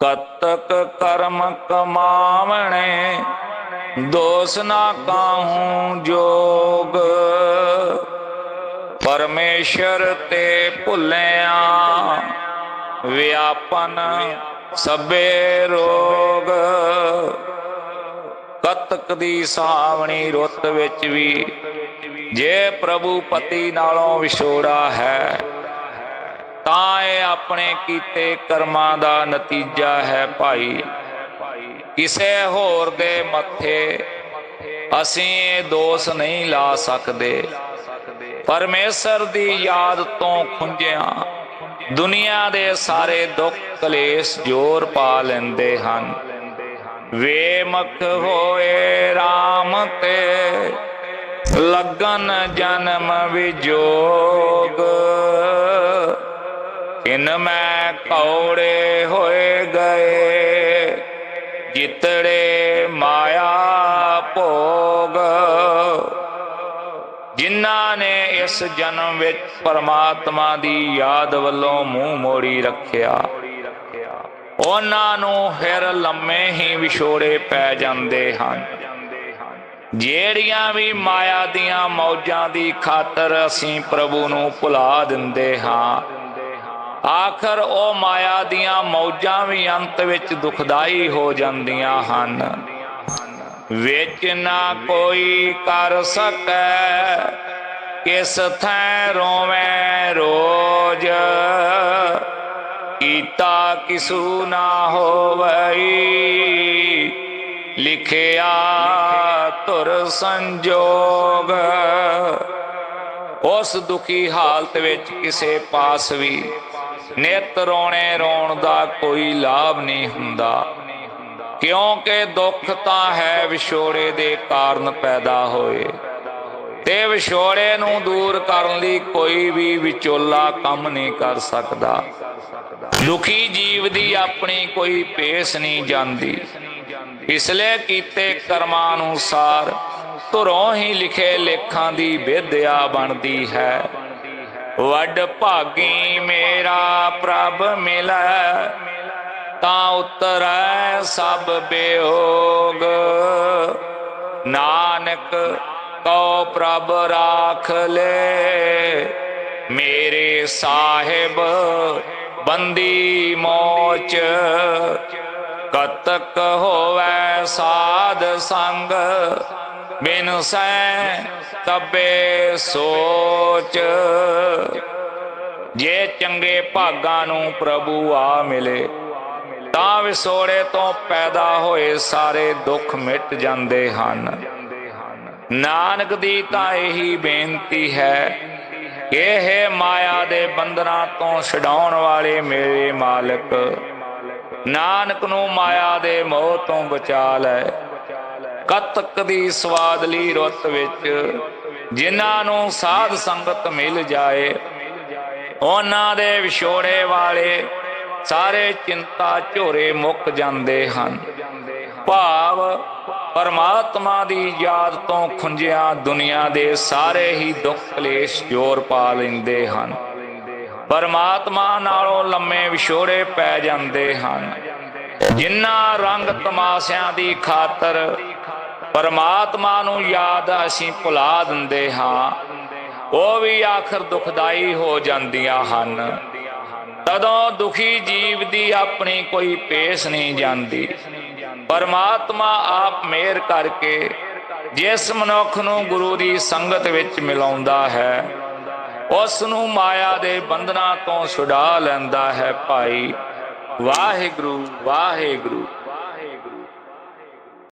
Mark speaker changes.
Speaker 1: ਕਤਕ ਕਰਮ ਕਮਾਵਣੇ, ਦੋਸ ਨਾ ਕਾਹੂ ਜੋਗ। ਪਰਮੇਸ਼ਰ ਤੇ ਭੁੱਲਿਆ ਵਿਆਪਨ ਸਭੇ ਰੋਗ। ਕਤਕ ਦੀ ਸਾਵਣੀ ਰੁੱਤ ਵਿੱਚ ਵੀ ਜੇ ਪ੍ਰਭੂ ਪਤੀ ਨਾਲੋਂ ਵਿਛੋੜਾ ਹੈ ਤਾਂ ਇਹ ਆਪਣੇ ਕੀਤੇ ਕਰਮਾਂ ਦਾ ਨਤੀਜਾ ਹੈ ਭਾਈ। ਕਿਸੇ ਹੋਰ ਦੇ ਮੱਥੇ ਅਸੀਂ ਇਹ ਦੋਸ਼ ਨਹੀਂ ਲਾ ਸਕਦੇ। ਪਰਮੇਸ਼ਰ ਦੀ ਯਾਦ ਤੋਂ ਖੁੰਝਿਆ। ਦੁਨੀਆ ਦੇ ਸਾਰੇ ਦੁੱਖ ਕਲੇਸ਼ ਜੋਰ ਪਾ ਲੈਂਦੇ ਹਨ। ਵੇਮਖ ਹੋਏ RAM ਤੇ ਲਗਨ ਜਨਮ ਵਿਜੋਗ। ਇਨ ਮੈਂ ਕੌੜੇ ਹੋਏ ਗਏ, ਜਿਤੜੇ ਮਾਇਆ ਭੋਗ। ਜਿਨ੍ਹਾਂ ਨੇ ਇਸ ਜਨਮ ਵਿੱਚ ਪਰਮਾਤਮਾ ਦੀ ਯਾਦ ਵੱਲੋਂ ਮੂੰਹ ਮੋੜੀ ਰੱਖਿਆ, ਉਹਨਾਂ ਨੂੰ ਫਿਰ ਲੰਮੇ ਹੀ ਵਿਛੋੜੇ ਪੈ ਜਾਂਦੇ ਹਨ। ਜਿਹੜੀਆਂ ਵੀ ਮਾਇਆ ਦੀਆਂ ਮੌਜਾਂ ਦੀ ਖਾਤਰ ਅਸੀਂ ਪ੍ਰਭੂ ਨੂੰ ਭੁਲਾ ਦਿੰਦੇ ਹਾਂ। ਆਖਰ ਉਹ ਮਾਇਆ ਦੀਆਂ ਮੌਜਾਂ ਵੀ ਅੰਤ ਵਿੱਚ ਦੁਖਦਾਈ ਹੋ ਜਾਂਦੀਆਂ ਹਨ। ਵਿੱਚ ਨਾ ਕੋਈ ਕਰ ਸਕੈ, ਕਿਸ ਥੈ ਰੋਵੇਂ ਰੋਜ। ਕੀਤਾ ਕਿਸੂ ਨਾ ਹੋਵਈ, ਲਿਖਿਆ ਤੁਰ ਸੰਜੋਗ। ਉਸ ਦੁਖੀ ਹਾਲਤ ਵਿੱਚ ਕਿਸੇ ਪਾਸ ਵੀ ਨਿਤ ਰੋਣੇ ਰੋਣ ਦਾ ਕੋਈ ਲਾਭ ਨਹੀਂ ਹੁੰਦਾ। ਕਿਉਂਕਿ ਦੁੱਖ ਤਾਂ ਹੈ ਵਿਛੋੜੇ ਦੇ ਕਾਰਨ ਪੈਦਾ ਹੋਏ। ਤੇ ਵਿਛੋੜੇ ਨੂੰ ਦੂਰ ਕਰਨ ਲਈ ਕੋਈ ਵੀ ਵਿਚੋਲਾ ਕੰਮ ਨਹੀਂ ਕਰ ਸਕਦਾ। ਦੁਖੀ ਜੀਵ ਦੀ ਆਪਣੀ ਕੋਈ ਪੇਸ ਨਹੀਂ ਜਾਂਦੀ। ਇਸ ਲਈ ਕੀਤੇ ਕਰਮਾਂ ਅਨੁਸਾਰ ਧੁਰੋਂ ਹੀ ਲਿਖੇ ਲੇਖਾਂ ਦੀ ਵਿਦਿਆ ਬਣਦੀ ਹੈ। ਵੱਡ ਭਾਗੀ ਮੇਰਾ ਪ੍ਰਭ ਮਿਲੈ, ਤਾਂ ਉਤਰੈ ਸਭ ਬਿਯੋਗ ਨਾਨਕ, ਕਉ ਪ੍ਰਭ ਰਾਖ ਲੈ, ਮੇਰੇ ਸਾਹਿਬ ਬੰਦੀ ਮੋਚ। ਕਤਕ ਹੋਵੇ ਸਾਧ ਸੰਗ ਬਿਨ ਸੈ ਤਬੇ ਸੋਚ। ਜੇ ਚੰਗੇ ਭਾਗਾਂ ਨੂੰ ਪ੍ਰਭੂ ਆ ਮਿਲੇ, ਤਾਂ ਵਿਸੋੜੇ ਤੋਂ ਪੈਦਾ ਹੋਏ ਸਾਰੇ ਦੁੱਖ ਮਿਟ ਜਾਂਦੇ ਹਨ। ਨਾਨਕ ਦੀ ਤਾਂ ਇਹੀ ਬੇਨਤੀ ਹੈ ਇਹ ਮਾਇਆ ਦੇ ਬੰਧਨਾਂ ਤੋਂ ਛਡਾਉਣ ਵਾਲੇ ਮੇਰੇ ਮਾਲਕ, ਨਾਨਕ ਨੂੰ ਮਾਇਆ ਦੇ ਮੋਹ ਤੋਂ ਬਚਾ ਲੈ। ਕਤਕ ਦੀ ਸਵਾਦਲੀ ਰੁੱਤ ਵਿੱਚ ਜਿਨ੍ਹਾਂ ਨੂੰ ਸਾਧ ਸੰਗਤ ਮਿਲ ਜਾਏ, ਉਹਨਾਂ ਦੇ ਵਿਛੋੜੇ ਵਾਲੇ ਸਾਰੇ ਚਿੰਤਾ ਝੋਰੇ ਮੁੱਕ ਜਾਂਦੇ ਹਨ। ਭਾਵ ਪਰਮਾਤਮਾ ਦੀ ਯਾਦ ਤੋਂ ਖੁੰਝਿਆ ਦੁਨੀਆ ਦੇ ਸਾਰੇ ਹੀ ਦੁੱਖ ਕਲੇਸ਼ ਜੋਰ ਪਾ ਲੈਂਦੇ ਹਨ। ਪਰਮਾਤਮਾ ਨਾਲੋਂ ਲੰਮੇ ਵਿਛੋੜੇ ਪੈ ਜਾਂਦੇ ਹਨ। ਜਿਨ੍ਹਾਂ ਰੰਗ ਤਮਾਸ਼ਿਆਂ ਦੀ ਖਾਤਰ ਪਰਮਾਤਮਾ ਨੂੰ ਯਾਦ ਅਸੀਂ ਭੁਲਾ ਦਿੰਦੇ ਹਾਂ। ਉਹ ਵੀ ਆਖਰ ਦੁਖਦਾਈ ਹੋ ਜਾਂਦੀਆਂ ਹਨ। ਤਦੋਂ ਦੁਖੀ ਜੀਵ ਦੀ ਆਪਣੀ ਕੋਈ ਪੇਸ ਨਹੀਂ ਜਾਂਦੀ। ਪਰਮਾਤਮਾ ਆਪ ਮਿਹਰ ਕਰਕੇ ਜਿਸ ਮਨੁੱਖ ਨੂੰ ਗੁਰੂ ਦੀ ਸੰਗਤ ਵਿੱਚ ਮਿਲਾਉਂਦਾ ਹੈ, ਉਸ ਨੂੰ ਮਾਇਆ ਦੇ ਬੰਧਨਾਂ ਤੋਂ ਛੁਡਾ ਲੈਂਦਾ ਹੈ ਭਾਈ। ਵਾਹਿਗੁਰੂ ਵਾਹਿਗੁਰੂ।